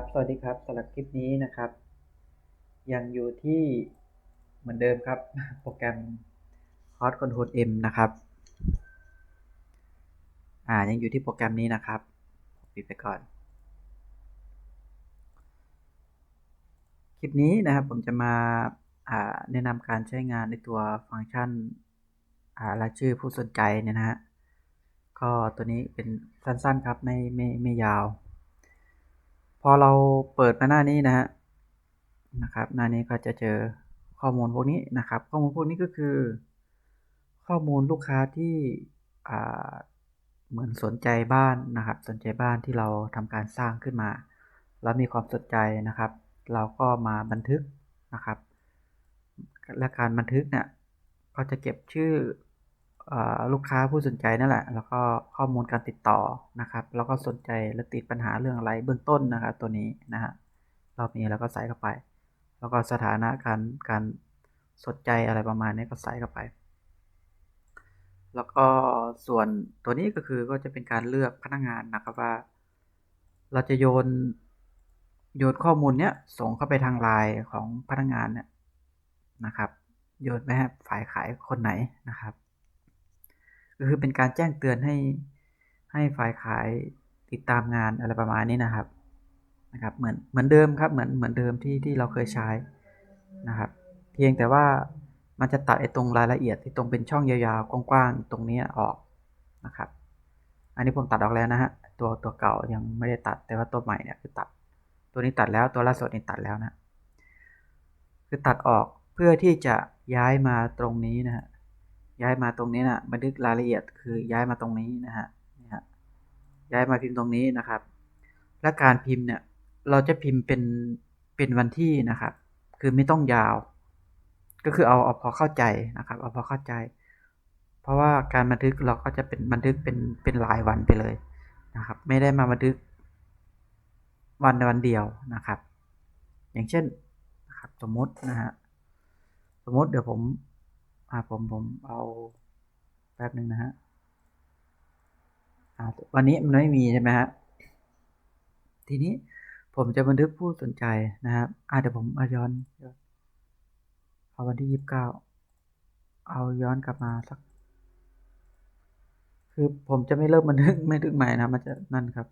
ครับ สวัสดีครับสำหรับคลิปนี้นะครับ ยังอยู่ที่เหมือนเดิมครับ โปรแกรม Hot Control M นะครับ อ่า ยังอยู่ที่โปรแกรมนี้นะครับ ปิดไปก่อน คลิปนี้นะครับผมจะมาอ่าแนะนำการใช้งานในตัวฟังก์ชันอ่ารายชื่อผู้สนใจเนี่ยนะฮะ ก็ตัวนี้เป็นสั้นๆครับ ไม่ไม่ไม่ยาว พอเราเปิดมาหน้านี้นะฮะนะครับ หน้านี้ก็จะเจอข้อมูลพวกนี้นะครับ ข้อมูลพวกนี้ก็คือ ข้อมูลลูกค้าที่เหมือนสนใจบ้านนะครับ สนใจบ้านที่เราทำการสร้างขึ้นมา แล้วมีความสนใจนะครับ เราก็มาบันทึกนะครับ และการบันทึกเนี่ยก็จะเก็บชื่อ ลูกค้าผู้สนใจนั่นแหละ แล้วก็ข้อมูลการติดต่อนะครับ แล้วก็สนใจและติดปัญหาเรื่องอะไรเบื้องต้นนะครับตัวนี้นะฮะรอบนี้เราก็ใส่เข้าไป แล้วก็สถานะการการสนใจอะไรประมาณนี้ก็ใส่เข้าไป แล้วก็ส่วนตัวนี้ก็คือก็จะเป็นการเลือกพนักงานนะครับว่า เราจะโยนโยนข้อมูลเนี้ยส่งเข้าไปทางไลน์ของพนักงานเนี่ยนะครับ โยนไปให้ฝ่ายขายคนไหนนะครับ ก็คือเป็นการแจ้งเตือนให้ให้ฝ่ายขายติดตามงานอะไรประมาณนี้นะครับนะครับเหมือนเหมือนเดิมครับเหมือนเหมือนเดิมที่ที่เราเคยใช้นะครับเพียงแต่ว่ามันจะตัดไอ้ตรงรายละเอียดที่ตรงเป็นช่องยาวๆกว้างๆตรงนี้ออกนะครับ อันนี้ผมตัดออกแล้วนะฮะตัวตัวเก่ายังไม่ได้ตัดแต่ว่าตัวใหม่เนี่ยคือตัด ตัวนี้ตัดแล้วตัวล่าสุดนี่ตัดแล้วนะคือตัดออกเพื่อที่จะย้ายมาตรงนี้นะฮะ ย้ายมาตรงนี้นะบันทึกรายละเอียดคือย้ายมาตรงนี้นะฮะนี่ฮะย้ายมาพิมพ์ตรงนี้นะครับ และการพิมพ์เนี่ยเราจะพิมพ์เป็นเป็นวันที่นะครับ คือไม่ต้องยาว ก็คือเอาเอาพอเข้าใจนะครับเอาพอเข้าใจ เพราะว่าการบันทึกเราก็จะเป็นบันทึกเป็นเป็นหลายวันไปเลยนะครับ ไม่ได้มาบันทึกวันวันเดียวนะครับ อย่างเช่นนะครับสมมตินะฮะสมมติเดี๋ยวผม อ่าผมผมเอาแป๊บหนึ่งนะฮะอ่าวันนี้มันไม่มีใช่ไหมฮะทีนี้ผมจะบันทึกผู้สนใจนะครับอ่าเดี๋ยวผมเอาย้อนเอาวันที่ยี่สิบเก้าเอาย้อนกลับมาสัก คือผมจะไม่เริ่มบันทึกไม่ทึกใหม่นะมันจะนั่นครับ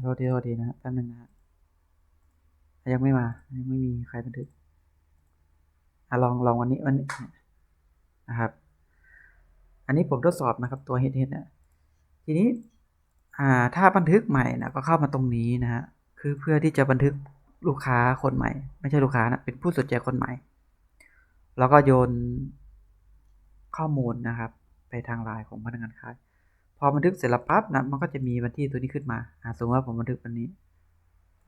โทษทีโทษทีนะแป๊บนึงนะฮะยังไม่มายังไม่มีใครบันทึก อลองลองวันนี้วันนี้นะครับ อันนี้ผมทดสอบนะครับตัว head head เนี่ยทีนี้ถ้าบันทึกใหม่นะก็เข้ามาตรงนี้นะฮะคือเพื่อที่จะบันทึกลูกค้าคนใหม่ ไม่ใช่ลูกค้านะเป็นผู้สนใจคนใหม่ แล้วก็โยนข้อมูลนะครับ ไปทางไลน์ของพนักงานขาย พอบันทึกเสร็จแล้วปั๊บนะมันก็จะมีวันที่ตัวนี้ขึ้นมาอ่าสมมติว่าผมบันทึกวันนี้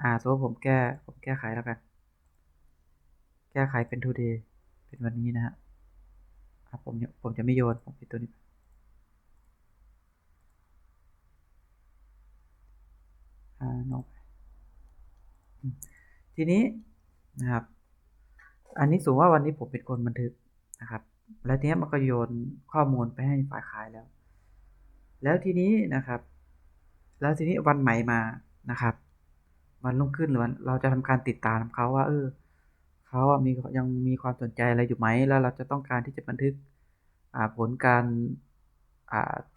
อ่าสมมติว่าผมแก้ผมแก้ไขแล้วกัน แก้ไขเป็น today เป็นวันนี้นะฮะผมผมจะไม่โยน ผมปิดตัวนี้อานกทีนี้นะครับ อันนี้สูงว่าวันนี้ผมเป็นคนบันทึกนะครับ แล้วทีนี้มันก็โยนข้อมูลไปให้ฝ่ายขายแล้ว แล้วทีนี้นะครับ แล้วทีนี้วันใหม่มานะครับ วันรุ่งขึ้นหรือวันเราจะทำการติดตามเขาว่า เออ เขาอะมียังมีความสนใจอะไรอยู่ไหม แล้วเราจะต้องการที่จะบันทึกผลการ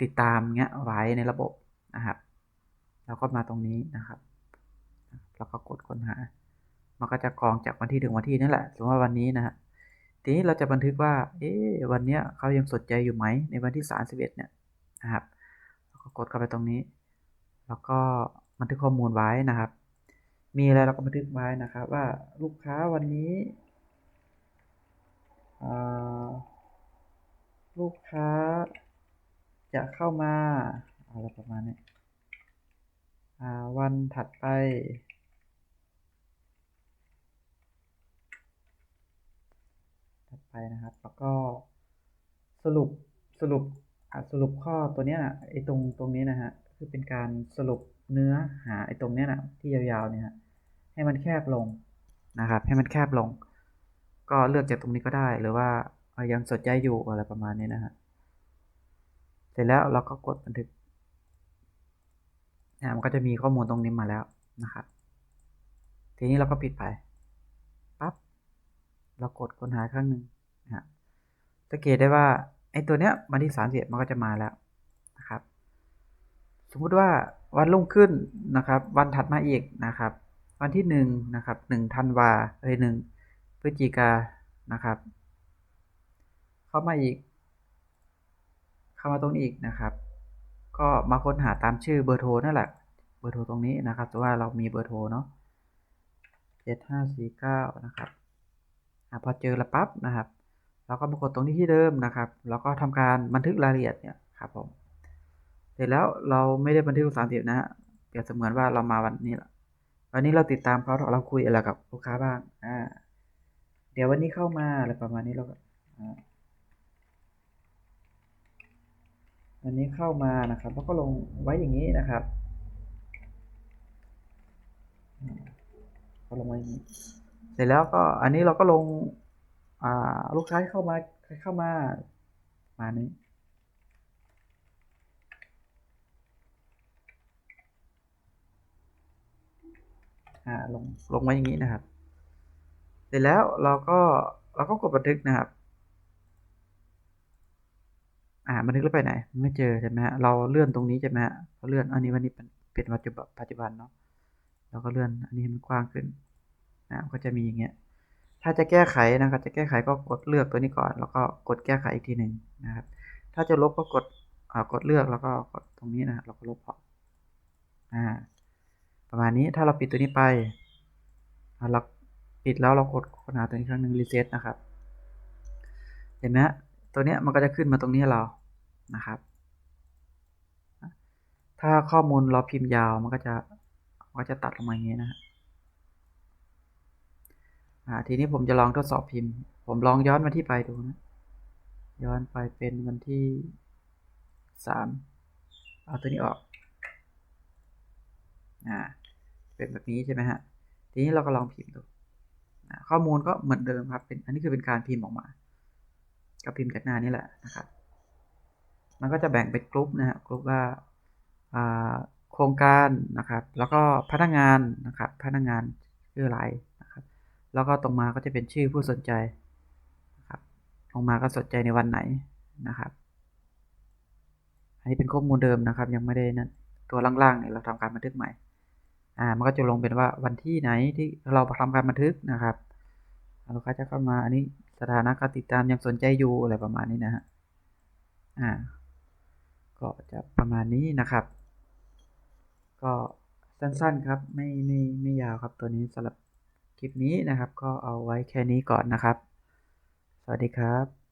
ติดตามเงี้ยไว้ในระบบนะครับเราก็มาตรงนี้นะครับ แล้วก็กดค้นหา มันก็จะกรองจากวันที่ถึงวันที่นั่นแหละ สมมติว่าวันนี้นะฮะ ทีนี้เราจะบันทึกว่า เอ๊วันเนี้ยเขายังสนใจอยู่ไหม ในวันที่31เนี่ยนะครับ แล้วก็กดเข้าไปตรงนี้ แล้วก็บันทึกข้อมูลไว้นะครับ มีอะไรเราก็บันทึกไว้นะครับว่าลูกค้าวันนี้ ลูกค้าจะเข้ามาอะไรประมาณนี้วันถัดไป ถัดไปนะครับ แล้วก็สรุปสรุปสรุปข้อตัวนี้นะไอ้ตรงตรงนี้นะฮะคือเป็นการสรุปเนื้อหาไอ้ตรงเนี้ยนะที่ยาวๆเนี่ย ให้มันแคบลงนะครับ ให้มันแคบลง ก็เลือกจากตรงนี้ก็ได้หรือว่ายังสนใจอยู่อะไรประมาณนี้นะฮะเสร็จแล้วเราก็กดบันทึกนะมันก็จะมีข้อมูลตรงนี้มาแล้วนะครับทีนี้เราก็ปิดไปปั๊บเรากดค้นหาครั้งหนึ่งนะฮะสังเกตได้ว่าไอ้ตัวเนี้ยวันที่สามสิบมันก็จะมาแล้วนะครับ สมมุติว่าวันรุ่งขึ้นนะครับ วันถัดมาอีกนะครับ วันที่หนึ่งนะครับหนึ่งธันวาเอ้ยหนึ่งพฤศจิกานะครับ เข้ามาอีก เข้ามาตรงนี้อีกนะครับ ก็มาค้นหาตามชื่อเบอร์โทรนั่นแหละ เบอร์โทรตรงนี้นะครับแต่ว่าเรามีเบอร์โทรเนาะเจ็ดห้าสี่เก้านะครับอะพอเจอแล้วปั๊บนะครับ เราก็มากดตรงนี้ที่เดิมนะครับ แล้วก็ทำการบันทึกรายละเอียดเนี่ยครับผม เสร็จแล้วเราไม่ได้บันทึกสามสิบนะฮะ เปรียบเสมือนว่าเรามาวันนี้แหละ วันนี้เราติดตามเขาเราคุยอะไรกับลูกค้าบ้าง อ่า เดี๋ยววันนี้เข้ามาอะไรประมาณนี้เราก็วันนี้เข้ามานะครับ แล้วก็ลงไว้อย่างนี้นะครับอ่าก็ลงไว้อย่างนี้ เสร็จแล้วก็อันนี้เราก็ลง อ่า ลูกค้าเข้ามาเข้ามามานี้ อ่าลงลงไว้อย่างนี้นะครับ เสร็จแล้วเราก็เราก็กดบันทึกนะครับ อ่าบันทึกแล้วไปไหน ไม่เจอใช่ไหมฮะเราเลื่อนตรงนี้ใช่ไหมฮะเราเลื่อนอันนี้วันนี้เป็นเป็นปัจจุบันปัจจุบันเนาะเราก็เลื่อนอันนี้มันกว้างขึ้นนะก็จะมีอย่างเงี้ยถ้าจะแก้ไขนะครับ จะแก้ไขก็กดเลือกตัวนี้ก่อน แล้วก็กดแก้ไขอีกทีหนึ่งนะครับ ถ้าจะลบก็กดอ่ากดเลือกแล้วก็กดตรงนี้นะเราก็ลบออกอ่า ประมาณนี้ถ้าเราปิดตัวนี้ไปเราปิดแล้วเรากดค้นหาตัวนี้ครั้งหนึ่งรีเซ็ตนะครับ เห็นไหมฮะตัวเนี้ยมันก็จะขึ้นมาตรงนี้เรานะครับ ถ้าข้อมูลเราพิมพ์ยาวมันก็จะมันก็จะตัดลงมาอย่างนี้นะฮะทีนี้ผมจะลองทดสอบพิมพ์ ผมลองย้อนมาที่ไปดูนะ ย้อนไปเป็นวันที่สามเอาตัวนี้ออก อ่า เป็นแบบนี้ใช่ไหมฮะ ทีนี้เราก็ลองพิมพ์ดู ข้อมูลก็เหมือนเดิมครับ เป็น อันนี้คือเป็นการพิมพ์ออกมา ก็พิมพ์จากหน้านี้แหละนะครับ มันก็จะแบ่งเป็นกลุ่มนะฮะ กลุ่มว่าโครงการนะครับ แล้วก็พนักงานนะครับ พนักงานชื่ออะไรนะครับ แล้วก็ตรงมาก็จะเป็นชื่อผู้สนใจนะครับลงมาก็สนใจในวันไหนนะครับ อันนี้เป็นข้อมูลเดิมนะครับ ยังไม่ได้นั่นตัวล่างๆเนี่ยเราทำการบันทึกใหม่ อ่ามันก็จะลงเป็นว่าวันที่ไหนที่เราทำการบันทึกนะครับลูกค้าจะเข้ามาอันนี้สถานะการติดตามยังสนใจอยู่อะไรประมาณนี้นะฮะอ่า ก็จะประมาณนี้นะครับ ก็สั้นๆครับไม่ไม่ไม่ยาวครับตัวนี้สำหรับคลิปนี้นะครับ ก็เอาไว้แค่นี้ก่อนนะครับ สวัสดีครับ